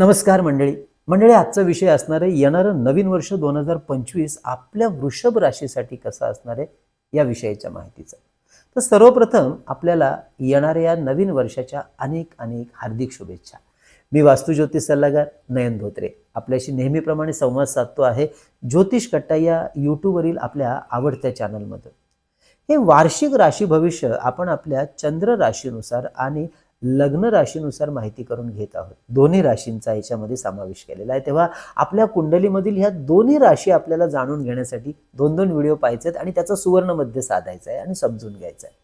नमस्कार मंडळी. मंडळी आजचा विषय असणार आहे येणारं नवीन वर्ष दोन हजार पंचवीस आपल्या वृषभ राशीसाठी कसं असणार आहे या विषयाच्या माहितीचं. तर सर्वप्रथम आपल्याला येणाऱ्या या नवीन वर्षाच्या अनेक अनेक हार्दिक शुभेच्छा. मी वास्तुज्योतिष सल्लागार नयन धोत्रे. आपल्याशी नेहमीप्रमाणे संवाद साधतो आहे ज्योतिष कट्टा या यूट्यूबवरील आपल्या आवडत्या चॅनलमधून हे वार्षिक राशी भविष्य आपण आपल्या चंद्र राशीनुसार आणि लग्न राशीनुसार माहिती करून घेत आहोत. दोन्ही राशींचा याच्यामध्ये समावेश केलेला आहे. तेव्हा आपल्या कुंडलीमधील ह्या दोन्ही राशी आपल्याला जाणून घेण्यासाठी दोन दोन व्हिडिओ पाहायचे आहेत आणि त्याचा सुवर्ण मध्य साधायचा आहे आणि समजून घ्यायचा आहे.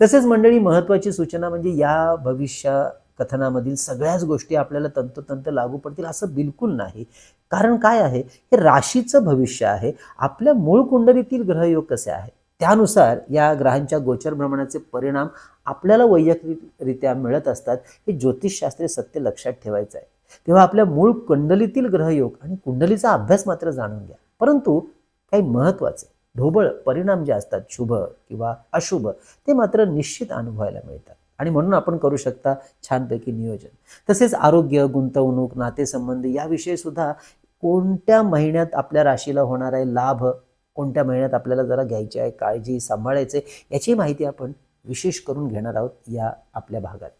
तसेच मंडळी महत्त्वाची सूचना म्हणजे या भविष्य कथनामधील सगळ्याच गोष्टी आपल्याला तंतोतंत लागू पडतील असं बिलकुल नाही. कारण काय आहे? हे राशीचं भविष्य आहे. आपल्या मूळ कुंडलीतील ग्रहयोग कसे आहेत? त्यानुसार या ग्रहांच्या गोचर भ्रमणाचे परिणाम आपल्याला वैयक्तिकरित्या मिळत असतात हे ज्योतिषशास्त्रीय सत्य लक्षात ठेवायचं आहे. तेव्हा आपल्या मूळ कुंडलीतील ग्रहयोग आणि कुंडलीचा अभ्यास मात्र जाणून घ्या. परंतु काही महत्त्वाचे ढोबळ परिणाम जे असतात शुभ किंवा अशुभ ते मात्र निश्चित अनुभवायला मिळतात. आणि म्हणून आपण करू शकता छानपैकी नियोजन. तसेच आरोग्य गुंतवणूक नातेसंबंध याविषयी सुद्धा कोणत्या महिन्यात आपल्या राशीला होणार आहे लाभ कोणत्या महिन्यात आपल्याला जरा घ्यायची आहे काळजी सांभाळायचे याची माहिती आपण विशेष करून घेणार आहोत या आपल्या भागात.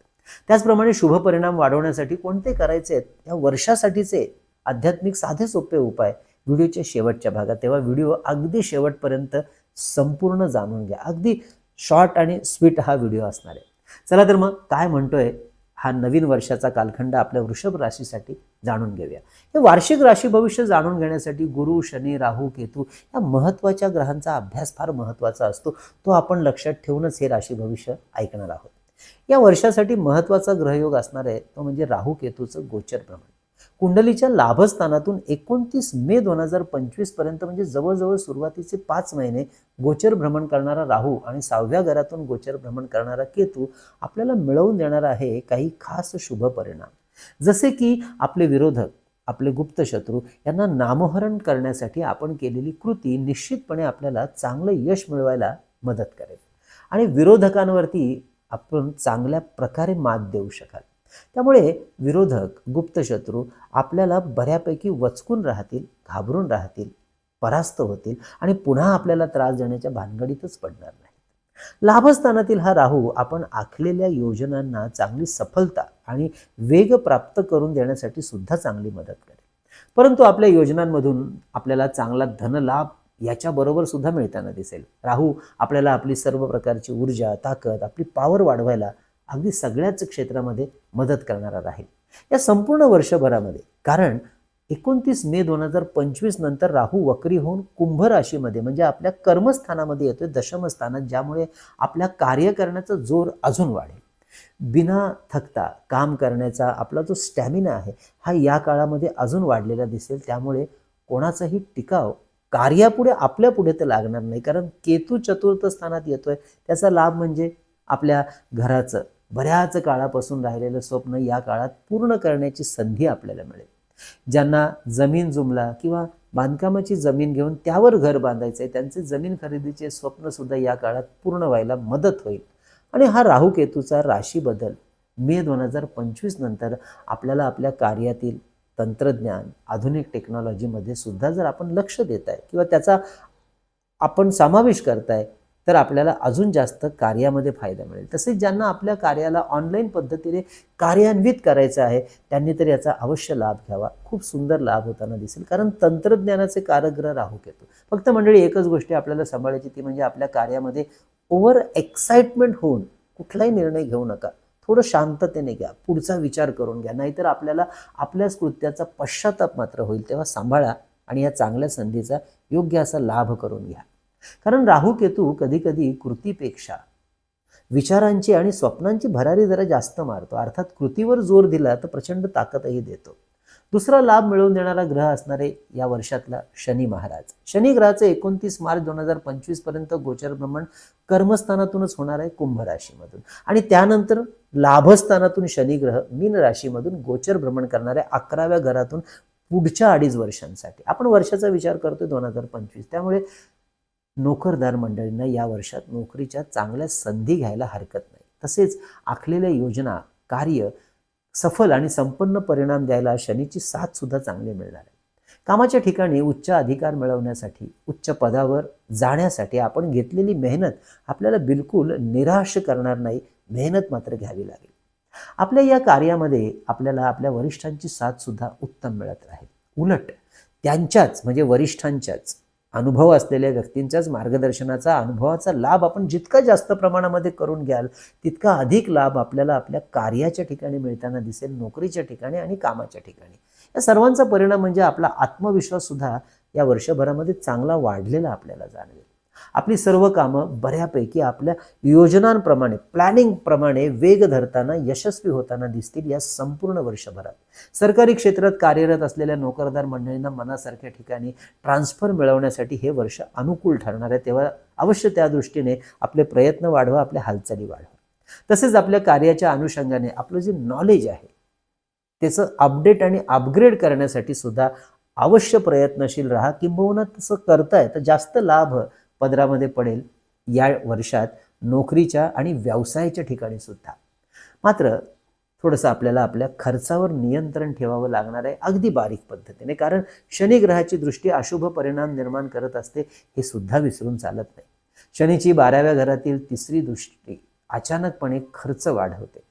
त्याचप्रमाणे शुभ परिणाम वाढवण्यासाठी कोणते करायचे आहेत या वर्षासाठीचे आध्यात्मिक साधे सोपे उपाय व्हिडिओच्या शेवटच्या भागात. तेव्हा व्हिडिओ अगदी शेवटपर्यंत संपूर्ण जाणून घ्या. अगदी शॉर्ट आणि स्वीट हा व्हिडिओ असणार आहे. चला तर मग काय म्हणतोय हा नवीन वर्षाचा कालखंड आपल्या वृषभ राशीसाठी जाणून घेऊया. हे वार्षिक राशी भविष्य जाणून घेण्यासाठी गुरु शनी राहू केतू या महत्त्वाच्या ग्रहांचा अभ्यास फार महत्त्वाचा असतो. तो आपण लक्षात ठेवूनच हे राशी भविष्य ऐकणार आहोत. या वर्षासाठी महत्त्वाचा ग्रहयोग असणार आहे तो म्हणजे राहू केतूचं गोचर भ्रमण कुंडलीच्या लाभस्थानातून एकोणतीस मे दोन हजार पंचवीसपर्यंत म्हणजे जवळजवळ सुरुवातीचे पाच महिने गोचर भ्रमण करणारा राहू आणि सहाव्या घरातून गोचर भ्रमण करणारा केतू आपल्याला मिळवून देणार आहे काही खास शुभ परिणाम. जसे की आपले विरोधक आपले गुप्त शत्रू यांना नामोहरण करण्यासाठी आपण केलेली कृती निश्चितपणे आपल्याला चांगलं यश मिळवायला मदत करेल. आणि विरोधकांवरती आपण चांगल्या प्रकारे मात देऊ शकाल. त्यामुळे विरोधक गुप्तशत्रू आपल्याला बऱ्यापैकी वचकून राहतील घाबरून राहतील परास्त होतील आणि पुन्हा आपल्याला त्रास देण्याच्या भानगडीतच पडणार नाही लाभस्थानातील हा राहू आपण आखलेल्या योजनांना चांगली सफलता आणि वेग प्राप्त करून देण्यासाठी सुद्धा चांगली मदत करेल. परंतु आपल्या योजनांमधून आपल्याला चांगला धनलाभ याच्याबरोबर सुद्धा मिळताना दिसेल. राहू आपल्याला आपली सर्व प्रकारची ऊर्जा ताकद आपली पावर वाढवायला अगदी सगळ्याच क्षेत्रामध्ये मदत करणारा राहील. या संपूर्ण वर्षभरामध्ये. कारण एकोणतीस मे दोन हजार पंचवीस नंतर राहू वक्री होऊन कुंभ राशीमध्ये म्हणजे आपल्या कर्मस्थानामध्ये येतोय दशमस्थानात ज्यामुळे आपल्या कार्य करण्याचा जोर अजून वाढेल. बिना थकता काम करण्याचा आपला जो स्टॅमिना आहे हा या काळामध्ये अजून वाढलेला दिसेल. त्यामुळे कोणाचाही टिकाव कार्यापुढे आपल्या पुढे तर लागणार नाही. कारण केतू चतुर्थ स्थानात येतोय. त्याचा लाभ म्हणजे आपल्या घराचं बऱ्याच काळापासून राहिलेलं स्वप्न या काळात पूर्ण करण्याची संधी आपल्याला मिळेल. ज्यांना जमीन जुमला किंवा बांधकामाची जमीन घेऊन त्यावर घर बांधायचं आहे त्यांचे जमीन खरेदीचे स्वप्नसुद्धा या काळात पूर्ण व्हायला मदत होईल. आणि हा राहू केतूचा राशी बदल मे दोन हजार पंचवीस नंतर आपल्याला आपल्या कार्यातील तंत्रज्ञान आधुनिक टेक्नॉलॉजीमध्ये सुद्धा जर आपण लक्ष देत आहे किंवा त्याचा आपण समावेश करताय तर आपल्याला अजून जास्त कार्यामध्ये फायदा मिळेल. तसेच ज्यांना आपल्या कार्याला ऑनलाईन पद्धतीने कार्यान्वित करायचं आहे त्यांनी तर याचा अवश्य लाभ घ्यावा. खूप सुंदर लाभ होताना दिसेल. कारण तंत्रज्ञानाचे कारग्रह राहू येतो फक्त मंडळी एकच गोष्टी आपल्याला सांभाळायची ती म्हणजे आपल्या कार्यामध्ये ओव्हर एक्साइटमेंट होऊन कुठलाही निर्णय घेऊ नका. थोडं शांततेने घ्या. पुढचा विचार करून घ्या. नाहीतर आपल्याला आपल्याच कृत्याचा पश्चाताप मात्र होईल. तेव्हा सांभाळा आणि या चांगल्या संधीचा योग्य असा लाभ करून घ्या. कारण राहू केतू कधी कधी कृतीपेक्षा. विचारांची आणि स्वप्नांची भरारी जरा जास्त मारतो. अर्थात कृतीवर जोर दिला तर प्रचंड ताकदही देतो. दुसरा लाभ मिळवून देणारा ग्रह असणारे या वर्षातला शनी महाराज. शनी ग्रहाचे एकोणतीस मार्च दोन हजार पंचवीसपर्यंत गोचर भ्रमण कर्मस्थानातूनच होणार आहे कुंभ राशीमधून. आणि त्यानंतर लाभस्थानातून शनी ग्रह मीन राशीमधून गोचर भ्रमण करणाऱ्या अकराव्या घरातून पुढच्या अडीच वर्षांसाठी. आपण वर्षाचा विचार करतोय दोन हजार पंचवीस. त्यामुळे नोकरदार मंडळींना या वर्षात नोकरीच्या चांगल्या संधी घ्यायला हरकत नाही. तसेच आखलेल्या योजना कार्य सफल आणि संपन्न परिणाम द्यायला शनीची साथ सुद्धा चांगली मिळणार आहे. कामाच्या ठिकाणी उच्च अधिकार मिळवण्यासाठी उच्च पदावर जाण्यासाठी आपण घेतलेली मेहनत आपल्याला बिलकुल निराश करणार नाही मेहनत मात्र घ्यावी लागेल. आपल्या या कार्यामध्ये आपल्याला आपल्या वरिष्ठांची साथ सुद्धा उत्तम मिळत राहील. उलट त्यांच्याच म्हणजे वरिष्ठांच्याच अनुभव असलेल्या व्यक्तींच्याच मार्गदर्शनाचा अनुभवाचा लाभ आपण जितका जास्त प्रमाणामध्ये करून घ्याल तितका अधिक लाभ आपल्याला आपल्या कार्याच्या ठिकाणी मिळताना दिसेल नोकरीच्या ठिकाणी आणि कामाच्या ठिकाणी. या सर्वांचा परिणाम म्हणजे आपला आत्मविश्वास सुद्धा या वर्षभरामध्ये चांगला वाढलेला आपल्याला जाणवेल. आपली सर्व कामं बऱ्यापैकी आपल्या योजनांप्रमाणे प्लॅनिंगप्रमाणे वेग धरताना यशस्वी होताना दिसतील या संपूर्ण वर्षभरात. सरकारी क्षेत्रात कार्यरत असलेल्या नोकरदार मंडळींना मनासारख्या ठिकाणी ट्रान्सफर मिळवण्यासाठी हे वर्ष अनुकूल ठरणार आहे. तेव्हा अवश्य त्या दृष्टीने आपले प्रयत्न वाढवा आपल्या हालचाली वाढवा. तसेच आपल्या कार्याच्या अनुषंगाने आपलं जे नॉलेज आहे त्याचं अपडेट आणि अपग्रेड करण्यासाठी सुद्धा अवश्य प्रयत्नशील राहा. किंबहुना तसं करताय तर जास्त लाभ पदरामध्ये पडेल या वर्षात नोकरीच्या आणि व्यवसायाच्या ठिकाणी सुद्धा. मात्र थोडंसं आपल्याला आपल्या खर्चावर नियंत्रण ठेवावं लागणार आहे अगदी बारीक पद्धतीने. कारण शनिग्रहाची दृष्टी अशुभ परिणाम निर्माण करत असते हे सुद्धा विसरून चालत नाही. शनीची बाराव्या घरातील तिसरी दृष्टी अचानकपणे खर्च वाढवते.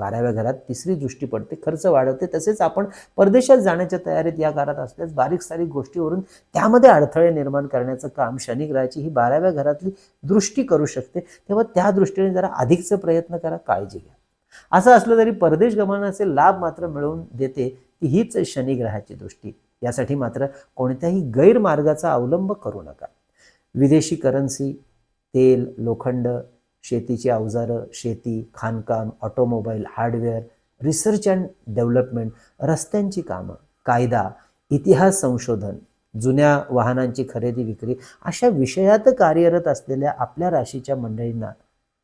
बाराव्या घरात तिसरी दृष्टी पडते खर्च वाढवते. तसेच आपण परदेशात जाण्याच्या तयारीत या काळात असल्यास बारीक सारीक गोष्टीवरून त्यामध्ये अडथळे निर्माण करण्याचं काम शनिग्रहाची ही बाराव्या घरातली दृष्टी करू शकते. तेव्हा त्या दृष्टीने जरा अधिकचे प्रयत्न करा काळजी घ्या. असं असलं तरी परदेश गमनाचे लाभ मात्र मिळवून देते ती हीच शनिग्रहाची दृष्टी. यासाठी मात्र कोणत्याही गैरमार्गाचा अवलंब करू नका. विदेशी करन्सी तेल लोखंड शेतीची अवजारं शेती खाणकाम automobile hardware research and development रस्त्यांची कामं कायदा इतिहास संशोधन जुन्या वाहनांची खरेदी विक्री अशा विषयात कार्यरत असलेल्या आपल्या राशीच्या मंडळींना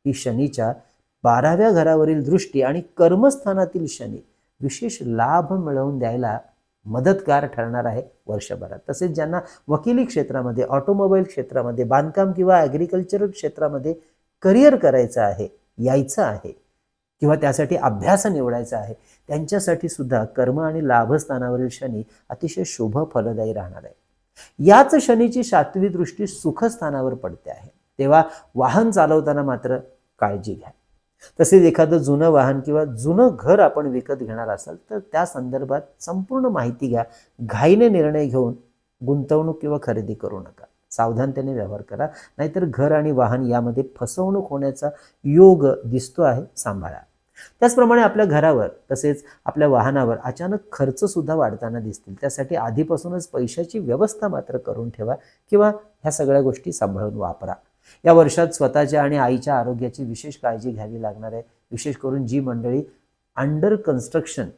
ही शनीच्या बाराव्या घरावरील दृष्टी आणि कर्मस्थानातील शनी विशेष लाभ मिळवून द्यायला मदतगार ठरणार आहे वर्षभरात. तसेच ज्यांना वकिली क्षेत्रामध्ये ऑटोमोबाईल क्षेत्रामध्ये बांधकाम किंवा ॲग्रिकल्चरल क्षेत्रामध्ये करिअर करायचं आहे यायचं आहे किंवा त्यासाठी अभ्यास निवडायचा आहे त्यांच्यासाठी सुद्धा कर्म आणि लाभस्थानावरील शनी अतिशय शुभ फलदायी राहणार आहे. याच शनीची सातवी दृष्टी सुखस्थानावर पडते आहे. तेव्हा वाहन चालवताना मात्र काळजी घ्या. तसेच एखादं जुनं वाहन किंवा जुनं घर आपण विकत घेणार असाल तर त्या संदर्भात संपूर्ण माहिती घ्या. घाईने निर्णय घेऊन गुंतवणूक किंवा खरेदी करू नका. सावधानतेने व्यवहार करा. नाहीतर घर आणि वाहन यामध्ये फसवणूक होण्याचा योग दिसतो आहे सांभाळा. त्याचप्रमाणे आपल्या घरावर तसेच आपल्या वाहनावर अचानक खर्च सुद्धा वाढताना दिसतील. त्यासाठी आधीपासूनच पैशाची व्यवस्था मात्र करून ठेवा किंवा ह्या सगळ्या गोष्टी सांभाळून वापरा. या वर्षात स्वतःच्या आणि आईच्या आरोग्याची विशेष काळजी घ्यावी लागणार आहे. विशेष करून जी मंडळी अंडर कन्स्ट्रक्शन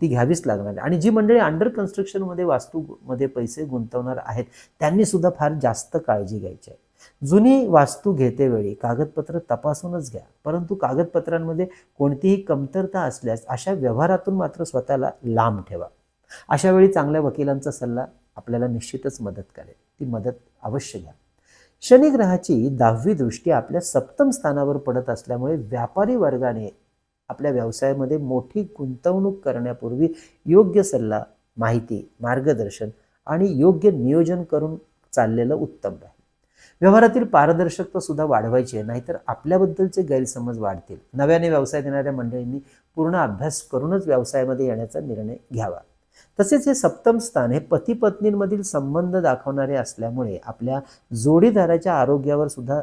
ती घ्यावीच लागणार. आहे आणि जी मंडळी अंडर कन्स्ट्रक्शनमध्ये वास्तूमध्ये पैसे गुंतवणार आहेत त्यांनी सुद्धा फार जास्त काळजी घ्यायची आहे. जुनी वास्तू घेतेवेळी कागदपत्र तपासूनच घ्या. परंतु कागदपत्रांमध्ये कोणतीही कमतरता असल्यास अशा व्यवहारातून मात्र स्वतःला लांब ठेवा. अशा वेळी चांगल्या वकिलांचा सल्ला आपल्याला निश्चितच मदत करेल. ती मदत अवश्य घ्या. शनिग्रहाची दहावी दृष्टी आपल्या सप्तम स्थानावर पडत असल्यामुळे व्यापारी वर्गाने आपल्या व्यवसायामध्ये मोठी गुंतवणूक करण्यापूर्वी योग्य सल्ला माहिती मार्गदर्शन आणि योग्य नियोजन करून चाललेलं उत्तम राहील. व्यवहारातील पारदर्शकता सुद्धा वाढवायची आहे नाहीतर आपल्याबद्दलचे गैरसमज वाढतील. नव्याने व्यवसाय देणाऱ्या मंडळींनी पूर्ण अभ्यास करूनच व्यवसायामध्ये येण्याचा निर्णय घ्यावा. तसेच हे सप्तम स्थान हे पती पत्नींमधील संबंध दाखवणारे असल्यामुळे आपल्या जोडीदाराच्या आरोग्यावर सुद्धा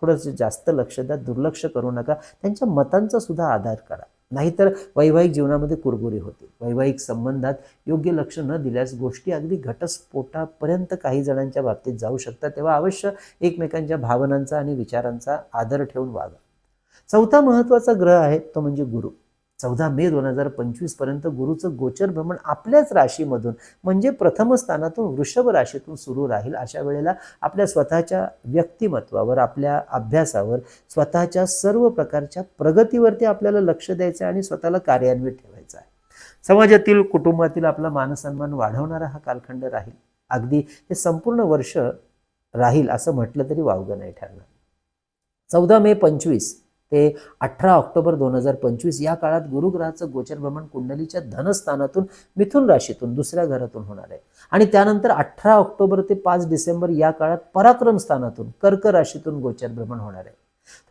थोडंसं जास्त लक्ष द्या दुर्लक्ष करू नका. त्यांच्या मतांचा सुद्धा आधार करा. नाहीतर वैवाहिक जीवनामध्ये कुरबुरी होते. वैवाहिक संबंधात योग्य लक्ष न दिल्यास गोष्टी अगदी घटस्फोटापर्यंत काही जणांच्या बाबतीत जाऊ शकतात. तेव्हा अवश्य एकमेकांच्या भावनांचा आणि विचारांचा आदर ठेवून वागा. चौथा महत्त्वाचा ग्रह आहे तो म्हणजे गुरु. चौदा मे दोन हजार पंचवीसपर्यंत गुरुचं गोचर भ्रमण आपल्याच राशीमधून म्हणजे प्रथम स्थानातून वृषभ राशीतून सुरू राहील. अशा वेळेला आपल्या स्वतःच्या व्यक्तिमत्वावर आपल्या अभ्यासावर स्वतःच्या सर्व प्रकारच्या प्रगतीवरती आपल्याला लक्ष द्यायचं आहे आणि स्वतःला कार्यान्वित ठेवायचं आहे. समाजातील कुटुंबातील आपला मानसन्मान वाढवणारा हा कालखंड राहील. अगदी हे संपूर्ण वर्ष राहील असं म्हटलं तरी वावगं नाही ठरणार. चौदा मे पंचवीस ते अठरा ऑक्टोबर दोन हजार पंचवीस या काळात गुरुग्रहाचं गोचर भ्रमण कुंडलीच्या धनस्थानातून मिथुन राशीतून दुसऱ्या घरातून होणार आहे. आणि त्यानंतर अठरा ऑक्टोबर ते पाच डिसेंबर या काळात पराक्रम स्थानातून कर्क राशीतून गोचर भ्रमण होणार आहे.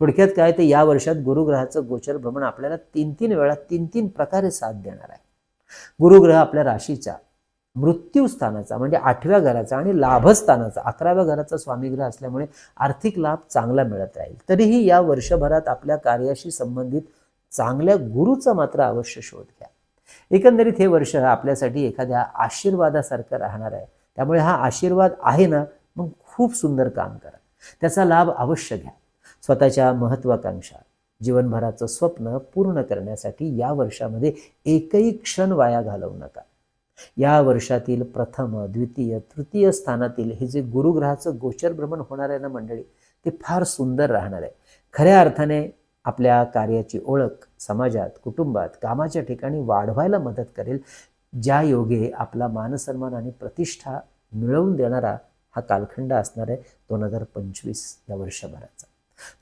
थोडक्यात काय ते या वर्षात गुरुग्रहाचं गोचर भ्रमण आपल्याला तीन तीन वेळा तीन तीन प्रकारे साथ देणार आहे. गुरुग्रह आपल्या राशीच्या मृत्यूस्थानाचा म्हणजे आठव्या घराचा आणि लाभस्थानाचा अकराव्या घराचा स्वामीग्रह असल्यामुळे आर्थिक लाभ चांगला मिळत राहील. तरीही या वर्षभरात आपल्या कार्याशी संबंधित चांगल्या गुरुचा मात्र अवश्य शोध घ्या. एकंदरीत हे वर्ष आपल्यासाठी एखाद्या आशीर्वादासारखं राहणार आहे. त्यामुळे हा आशीर्वाद आहे ना मग खूप सुंदर काम करा. त्याचा लाभ अवश्य घ्या. स्वतःच्या महत्वाकांक्षा जीवनभराचं स्वप्न पूर्ण करण्यासाठी या वर्षामध्ये एकही क्षण वाया घालवू नका. या वर्षातील प्रथम द्वितीय तृतीय स्थानातील हे जे गुरुग्रहाचं गोचर भ्रमण होणार आहे ना मंडळी ते फार सुंदर राहणार आहे. खऱ्या अर्थाने आपल्या कार्याची ओळख समाजात कुटुंबात कामाच्या ठिकाणी वाढवायला मदत करेल ज्या योगे आपला मानसन्मान आणि प्रतिष्ठा मिळवून देणारा हा कालखंड असणार आहे दोन हजार पंचवीस या वर्षभराचा.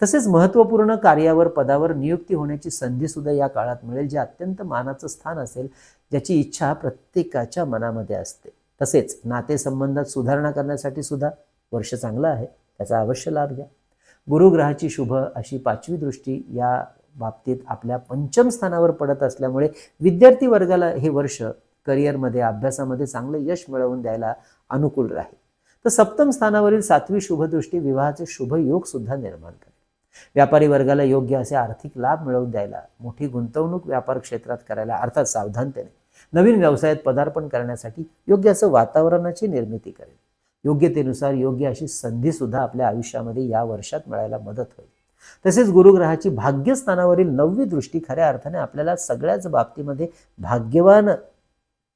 तसेच महत्त्वपूर्ण कार्यावर पदावर नियुक्ती होण्याची संधीसुद्धा या काळात मिळेल जे अत्यंत मानाचं स्थान असेल ज्याची इच्छा प्रत्येकाच्या मनामध्ये असते. तसेच नातेसंबंधात सुधारणा करण्यासाठी सुद्धा वर्ष चांगलं आहे त्याचा अवश्य लाभ घ्या. गुरुग्रहाची शुभ अशी पाचवी दृष्टी या बाबतीत आपल्या पंचम स्थानावर पडत असल्यामुळे विद्यार्थी वर्गाला हे वर्ष करिअरमध्ये अभ्यासामध्ये चांगलं यश मिळवून द्यायला अनुकूल राहील. तर सप्तम स्थानावरील सातवी शुभदृष्टी विवाहाचे शुभ योग सुद्धा निर्माण करेल. व्यापारी वर्गाला योग्य असे आर्थिक लाभ मिळवून द्यायला मोठी गुंतवणूक व्यापार क्षेत्रात करायला अर्थात सावधानतेने नवीन व्यवसायात पदार्पण करण्यासाठी योग्य असं वातावरणाची निर्मिती करेल. योग्यतेनुसार योग्य अशी संधी सुद्धा आपल्या आयुष्यामध्ये या वर्षात मिळायला मदत होईल. तसेच गुरुग्रहाची भाग्यस्थानावरील नववी दृष्टी खऱ्या अर्थाने आपल्याला सगळ्याच बाबतीमध्ये भाग्यवान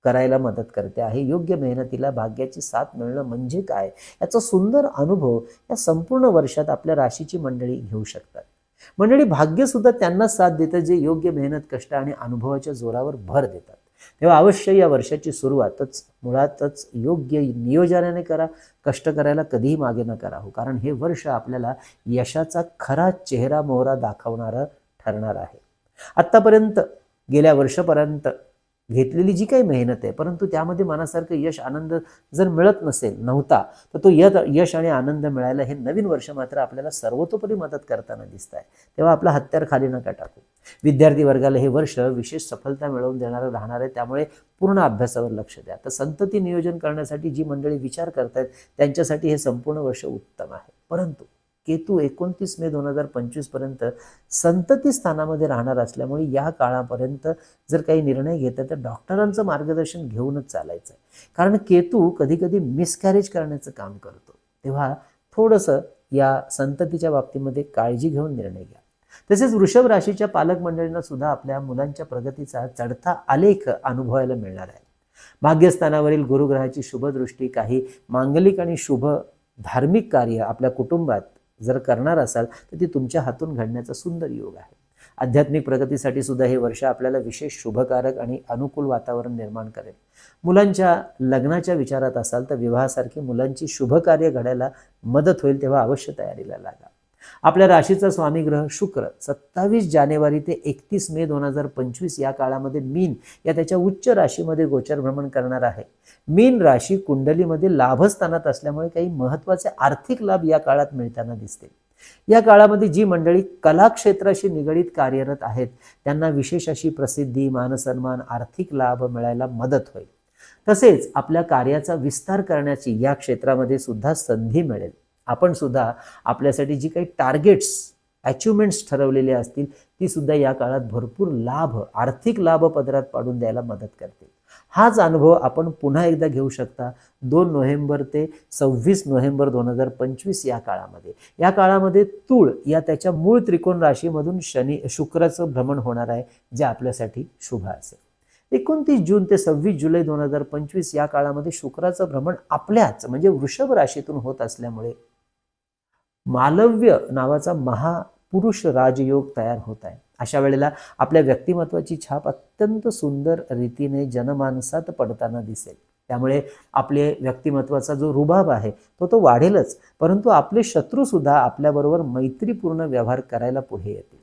करायला मदत करते आहे. योग्य मेहनतीला भाग्याची साथ मिळणं म्हणजे काय? याचा सुंदर अनुभव या संपूर्ण वर्षात आपल्या राशीची मंडळी घेऊ शकतात. मंडळी भाग्य सुद्धा साथ देतं जे योग्य मेहनत कष्ट आणि अनुभवाच्या जोरावर भर देतात. तेव्हा अवश्य या वर्षाची सुरुवातच मुळातच योग्य नियोजनाने करा कष्ट करायला कधीही मागे न करा हो. कारण हे वर्ष आपल्याला यशाचा खरा चेहरा मोहरा दाखवणारं ठरणार आहे. आत्तापर्यंत गेल्या वर्षपर्यंत घेतलेली जी काही मेहनत आहे परंतु त्यामध्ये मनासारखं यश आनंद जर मिळत नसेल नव्हता तर तो यत यश आणि आनंद मिळायला हे नवीन वर्ष मात्र आपल्याला सर्वतोपरी मदत करताना दिसत आहे तेव्हा आपला हत्यार खाली नका टाकू. विद्यार्थी वर्गाला हे वर्ष विशेष सफलता मिळवून देणारं राहणार आहे त्यामुळे पूर्ण अभ्यासावर लक्ष द्या. तर संतती नियोजन करण्यासाठी जी मंडळी विचार करत आहेत त्यांच्यासाठी हे संपूर्ण वर्ष उत्तम आहे. परंतु केतू एकोणतीस मे दोन हजार पंचवीसपर्यंत संतती स्थानामध्ये राहणार असल्यामुळे या काळापर्यंत जर काही निर्णय घेत तर डॉक्टरांचं मार्गदर्शन घेऊनच चालायचं आहे. कारण केतू कधीकधी मिसकॅरेज करण्याचं काम करतो. तेव्हा थोडंसं या संततीच्या बाबतीमध्ये काळजी घेऊन निर्णय घ्या. तसेच वृषभ राशीच्या पालक मंडळींना सुद्धा आपल्या मुलांच्या प्रगतीचा चढता आलेख अनुभवायला मिळणार आहे. भाग्यस्थानावरील गुरुग्रहाची शुभदृष्टी काही मांगलिक आणि शुभ धार्मिक कार्य आपल्या कुटुंबात जर करणार असाल तर ती तुमच्या हातून घडण्याचा सुंदर योग आहे. आध्यात्मिक प्रगतीसाठी सुद्धा हे वर्ष आपल्याला विशेष शुभकारक आणि अनुकूल वातावरण निर्माण करेल. मुलांच्या लग्नाच्या विचारात असाल तर विवाहासारखी मुलांची शुभकार्य घडायला मदत होईल तेव्हा अवश्य तयारीला लागा. आपल्या राशीचा स्वामी ग्रह शुक्र सत्तावीस जानेवारी ते एकतीस मे दोन हजार पंचवीस या काळामध्ये मीन या त्याच्या उच्च राशीमध्ये गोचर भ्रमण करणार आहे. मीन राशी कुंडलीमध्ये लाभस्थानात असल्यामुळे काही महत्त्वाचे आर्थिक लाभ या काळात मिळताना दिसते या काळामध्ये जी मंडळी कला क्षेत्राशी निगडीत कार्यरत आहेत त्यांना विशेष अशी प्रसिद्धी मानसन्मान आर्थिक लाभ मिळायला मदत होईल. तसेच आपल्या कार्याचा विस्तार करण्याची या क्षेत्रामध्ये सुद्धा संधी मिळेल. आपण सुद्धा आपल्यासाठी जी काही टार्गेट्स अचिव्हमेंट्स ठरवलेले असतील ती सुद्धा या काळात भरपूर लाभ आर्थिक लाभ पदरात पाडून द्यायला मदत करते हाच अनुभव आपण पुन्हा एकदा घेऊ शकता दोन नोव्हेंबर ते सव्वीस नोव्हेंबर दोन हजार पंचवीस या काळामध्ये. या काळामध्ये तूळ या त्याच्या मूळ त्रिकोण राशीमधून शनी शुक्राचं भ्रमण होणार आहे जे आपल्यासाठी शुभ असेल. एकोणतीस जून ते सव्वीस जुलै दोन हजार पंचवीस या काळामध्ये शुक्राचं भ्रमण आपल्याच म्हणजे वृषभ राशीतून होत असल्यामुळे मालव्य नावाचा महापुरुष राजयोग तयार होत आहे. अशा वेळेला आपल्या व्यक्तिमत्वाची छाप अत्यंत सुंदर रीतीने जनमानसात पडताना दिसेल. त्यामुळे आपले व्यक्तिमत्वाचा जो रुबाब आहे तो तो वाढेलच परंतु आपले शत्रूसुद्धा आपल्याबरोबर मैत्रीपूर्ण व्यवहार करायला पुढे येतील.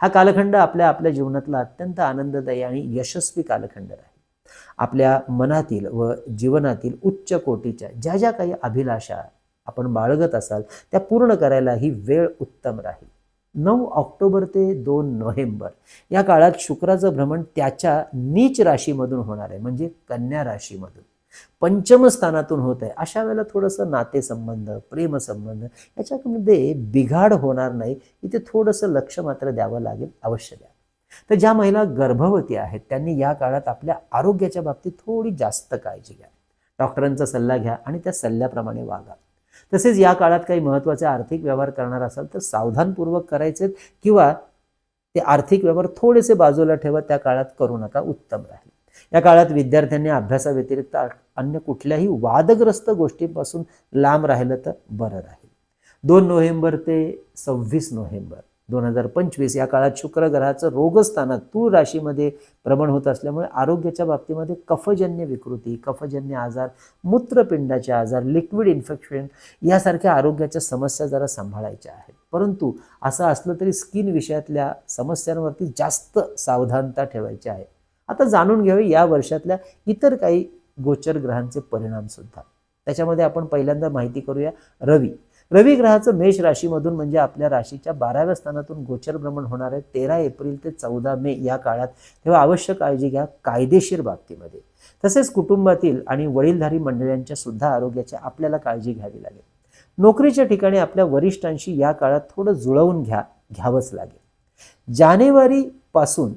हा कालखंड आपल्या आपल्या जीवनातला अत्यंत आनंददायी आणि यशस्वी कालखंड राहील आपल्या मनातील व जीवनातील उच्च कोटीच्या ज्या ज्या काही अभिलाषा आपण बाळगत असाल त्या पूर्ण करायला ही वेळ उत्तम राहील. नऊ ऑक्टोबर ते दोन नोव्हेंबर. या काळात शुक्राचं भ्रमण त्याच्या नीच राशीमधून होणार आहे म्हणजे कन्या राशीमधून. पंचम स्थानातून होत आहे. अशा वेळेला थोडंसं नातेसंबंध प्रेमसंबंध याच्यामध्ये बिघाड होणार नाही. इथे थोडंसं लक्ष मात्र द्यावं लागेल अवश्य द्या. तर ज्या महिला गर्भवती आहेत त्यांनी या काळात आपल्या आरोग्याच्या बाबतीत थोडी जास्त काळजी घ्या. डॉक्टरांचा सल्ला घ्या आणि त्या सल्ल्याप्रमाणे वागा. तसेच या काळात काही महत्त्वाचे आर्थिक व्यवहार करणार असाल तर सावधानपूर्वक करायचे किंवा ते आर्थिक व्यवहार थोडेसे बाजूला ठेवा त्या काळात करू नका उत्तम राहील. या काळात विद्यार्थ्यांनी अभ्यासाव्यतिरिक्त अन्य कुठल्याही वादग्रस्त गोष्टीपासून लांब राहिलं तर बरं राहील. दोन नोव्हेंबर ते सव्वीस नोव्हेंबर. दोन हजार पंचवीस या काळात शुक्र ग्रहाचं रोगस्थानात तूळ राशीमध्ये भ्रमण होत असल्यामुळे आरोग्याच्या बाबतीमध्ये कफजन्य विकृती कफजन्य आजार मूत्रपिंडाचे आजार लिक्विड इन्फेक्शन यासारख्या आरोग्याच्या समस्या जरा सांभाळायच्या आहेत. परंतु असं असलं तरी स्किन विषयातल्या समस्यांवरती जास्त सावधानता ठेवायची आहे. आता जाणून घ्यावे या वर्षातल्या इतर काही गोचर ग्रहांचे परिणामसुद्धा. त्याच्यामध्ये आपण पहिल्यांदा माहिती करूया रवी. रवी ग्रहाचं मेष राशीमधून म्हणजे आपल्या राशीच्या बाराव्या स्थानातून गोचर भ्रमण होणार आहे. तेरा एप्रिल ते चौदा मे या काळात तेव्हा आवश्यक काळजी घ्या कायदेशीर बाबतीमध्ये. तसेच कुटुंबातील आणि वडीलधारी मंडळींच्या सुद्धा आरोग्याची आपल्याला काळजी घ्यावी लागेल. नोकरीच्या ठिकाणी आपल्या वरिष्ठांशी या काळात थोडं जुळवून घ्या घ्यावंच लागेल. जानेवारी पासून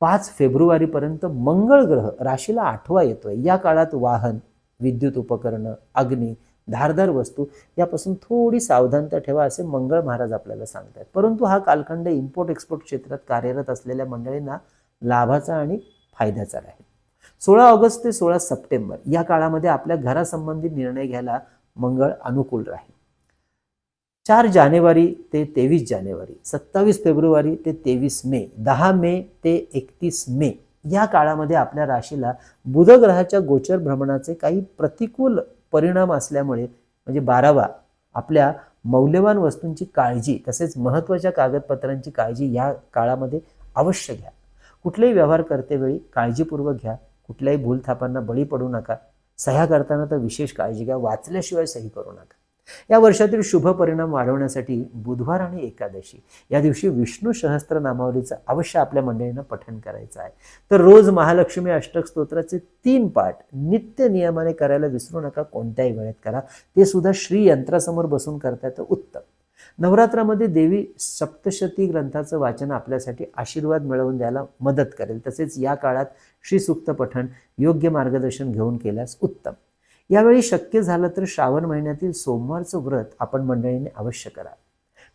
पाच फेब्रुवारीपर्यंत मंगळ ग्रह राशीला आठवा येतोय. या काळात वाहन विद्युत उपकरणं अग्नी धारदार वस्तू यापासून थोडी सावधानता ठेवा असे मंगळ महाराज आपल्याला सांगतात परंतु हा कालखंड इम्पोर्ट एक्सपोर्ट क्षेत्रात कार्यरत असलेल्या मंडळींना लाभाचा आणि फायद्याचा राहील. सोळा ऑगस्ट ते सोळा सप्टेंबर या काळामध्ये आपल्या घरासंबंधी निर्णय घ्यायला मंगळ अनुकूल राहील. चार जानेवारी ते तेवीस जानेवारी सत्तावीस फेब्रुवारी ते तेवीस मे दहा मे ते एकतीस मे या काळामध्ये आपल्या राशीला बुधग्रहाच्या गोचर भ्रमणाचे काही प्रतिकूल परिणाम असल्यामुळे म्हणजे बारावा आपल्या मौल्यवान वस्तूंची काळजी तसेच महत्त्वाच्या कागदपत्रांची काळजी या काळामध्ये अवश्य घ्या. कुठलेही व्यवहार करतेवेळी काळजीपूर्वक घ्या. कुठल्याही भूलथापांना बळी पडू नका. सह्या करताना तर विशेष काळजी घ्या. वाचल्याशिवाय सही करू नका. या वर्षातील शुभ परिणाम वाढवण्यासाठी बुधवार आणि एकादशी. या दिवशी विष्णू सहस्त्र नामावलीचं अवश्य आपल्या मंडळींना पठण करायचं आहे. तर रोज महालक्ष्मी अष्टक स्तोत्राचे तीन पाठ नित्य नियमाने करायला विसरू नका कोणत्याही वेळेत करा. ते सुद्धा श्री यंत्रासमोर बसून करता येतं उत्तम. नवरात्रामध्ये देवी सप्तशती ग्रंथाचं वाचन आपल्यासाठी आशीर्वाद मिळवून द्यायला मदत करेल. तसेच या काळात श्री सुक्त पठण योग्य मार्गदर्शन घेऊन केल्यास उत्तम. यावेळी शक्य झालं तर श्रावण महिन्यातील सोमवारचं व्रत आपण मंडळीने अवश्य करा.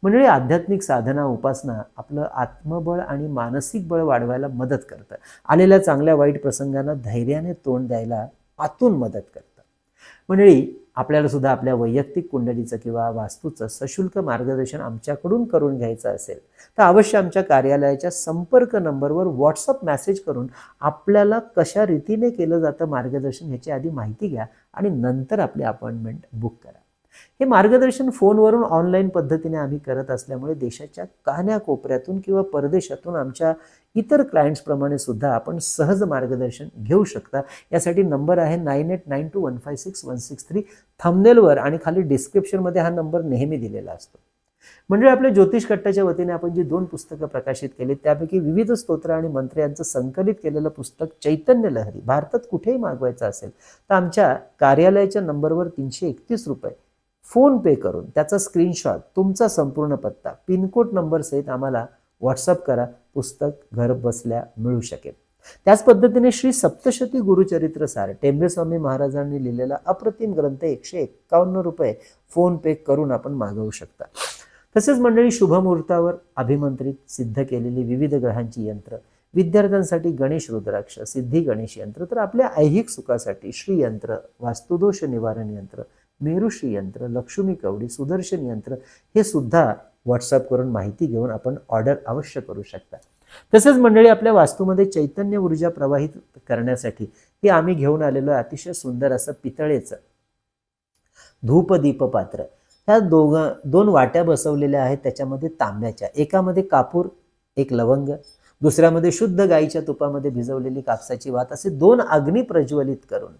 मंडळी आध्यात्मिक साधना उपासना आपलं आत्मबळ आणि मानसिक बळ वाढवायला मदत करतं. आलेल्या चांगल्या वाईट प्रसंगांना धैर्याने तोंड द्यायला आतून मदत करतं. मंडळी आपल्याला सुद्धा आपल्या वैयक्तिक कुंडलीचं किंवा वास्तूचं सशुल्क मार्गदर्शन आमच्याकडून करून घ्यायचं असेल तर अवश्य आमच्या कार्यालयाच्या संपर्क नंबरवर व्हॉट्सअप मेसेज करून आपल्याला कशा रीतीने केलं जातं मार्गदर्शन ह्याची आधी माहिती घ्या. आणि नंतर आपली अपॉइंटमेंट बुक करा. हे मार्गदर्शन फोनवरून ऑनलाईन पद्धतीने आम्ही करत असल्यामुळे देशाच्या कान्या कोपऱ्यातून किंवा परदेशातून आमच्या इतर क्लायंट्सप्रमाणे सुद्धा आपण सहज मार्गदर्शन घेऊ शकता. यासाठी नंबर आहे nine eight nine two one five six one six three. थंबनेलवर आणि खाली डिस्क्रिप्शनमध्ये हा नंबर नेहमी दिलेला असतो. म्हणजे आपल्या ज्योतिष कट्टाच्या वतीने आपण जी दोन पुस्तकं प्रकाशित केली त्यापैकी विविध स्तोत्र आणि मंत्र यांचं संकलित केलेलं पुस्तक चैतन्य लहरी भारतात कुठेही मागवायचं असेल तर आमच्या कार्यालयाच्या नंबरवर तीनशे एकतीस रुपये. फोन पे करून त्याचा स्क्रीनशॉट तुमचा संपूर्ण पत्ता पिनकोड नंबर सहित आम्हाला व्हॉट्सअप करा पुस्तक घर बसल्या मिळू शकेल. त्याच पद्धतीने श्री सप्तशती गुरुचरित्र सार टेंबेस्वामी महाराजांनी लिहिलेला अप्रतिम ग्रंथ एकशे एक्कावन्न रुपये फोन पे करून आपण मागवू शकता. तसेच मंडळी शुभमुहूर्तावर अभिमंत्रित सिद्ध केलेली विविध ग्रहांची यंत्र विद्यार्थ्यांसाठी गणेश रुद्राक्ष सिद्धी गणेश यंत्र तर आपल्या ऐहिक सुखासाठी श्रीयंत्र वास्तुदोष निवारण यंत्र मेरुश्री यंत्र लक्ष्मी कवडी सुदर्शन यंत्र हे सुद्धा व्हॉट्सअप करून माहिती घेऊन आपण ऑर्डर अवश्य करू शकता. तसेच मंडळी आपल्या वास्तूमध्ये चैतन्य ऊर्जा प्रवाहित करण्यासाठी हे आम्ही घेऊन आलेलो अतिशय सुंदर असं पितळेचं धूपदीप पात्र ह्या दोघ दोन वाट्या बसवलेल्या आहेत त्याच्यामध्ये तांब्याच्या. एकामध्ये कापूर एक लवंग. दुसऱ्यामध्ये शुद्ध गाईच्या तुपामध्ये भिजवलेली कापसाची वात असे दोन अग्नी प्रज्वलित करून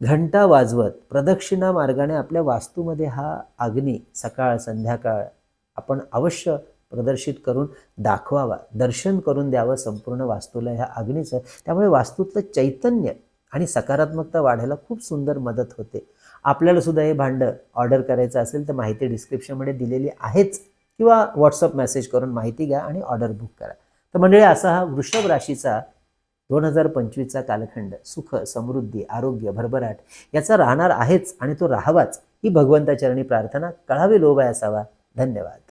घंटा वाजवत प्रदक्षिणा मार्गाने आपल्या वास्तूमध्ये हा अग्नी सकाळ संध्याकाळ आपण अवश्य प्रदर्शित करून दाखवावा. दर्शन करून द्यावं संपूर्ण वास्तूला ह्या अग्नीचं. त्यामुळे वास्तूतलं चैतन्य आणि सकारात्मकता वाढायला खूप सुंदर मदत होते. आपल्याला सुद्धा हे भांडं ऑर्डर करायचं असेल तर माहिती डिस्क्रिप्शनमध्ये दिलेली आहेच. किंवा व्हॉट्सअप मेसेज करून माहिती घ्या आणि ऑर्डर बुक करा. तर मंडळी असा हा वृषभ राशीचा दोन हजार पंचवीसचा कालखंड सुख समृद्धी आरोग्य भरभराट याचा राहणार आहेच आणि तो राहावाच. ही भगवंताचरणी प्रार्थना कळावे लोभाय असावा. धन्यवाद.